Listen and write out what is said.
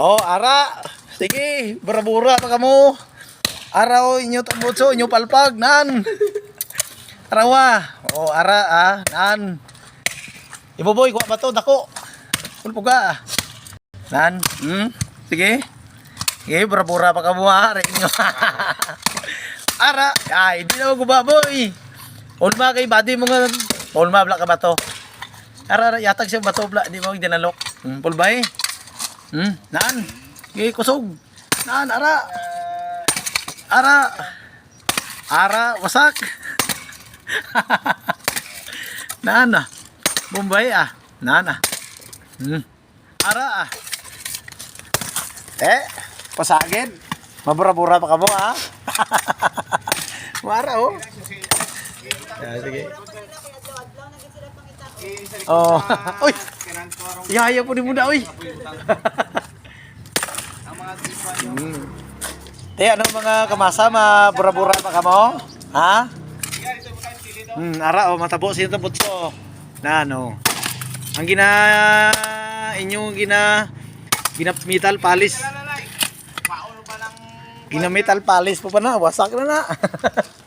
Oh, ara. Sige, bura-bura pa kamo. Araw inyo tambutso, inyo palpag nan. Arawa. Oh, ara ah, nan. Ibo boy, kuha ba to dako? Pulpo ka. Nan, hmm? Sige. Sige, bura-bura pa kamo ha, re inyo. ara, ay, di na ko ba boy. Ulma kay body mo nga. Ulma bla ka ba to? Ara, ara, yatag siya bato bla, di mo dinalok. Hmm, pulbay. Hmm, naan. Sige, kusog. Naan, ara. Ara. Ara, wasak. naan ah. Bombay ah. Naan ah. Hmm. Ara ah. Eh, pasagin. Mabura-bura pa ka mo ah. Mara oh. Yeah, sige. Oh. Uy. Yaya po ni muna, uy. Hmm. Te, ano mga kamasama, bura-bura pa ka mo? Ha? Hmm, ara, oh, matabo siya tabot ko. Na, ano. Ang gina, inyong gina, gina metal polish. Gina metal polish po pa na, wasak na na.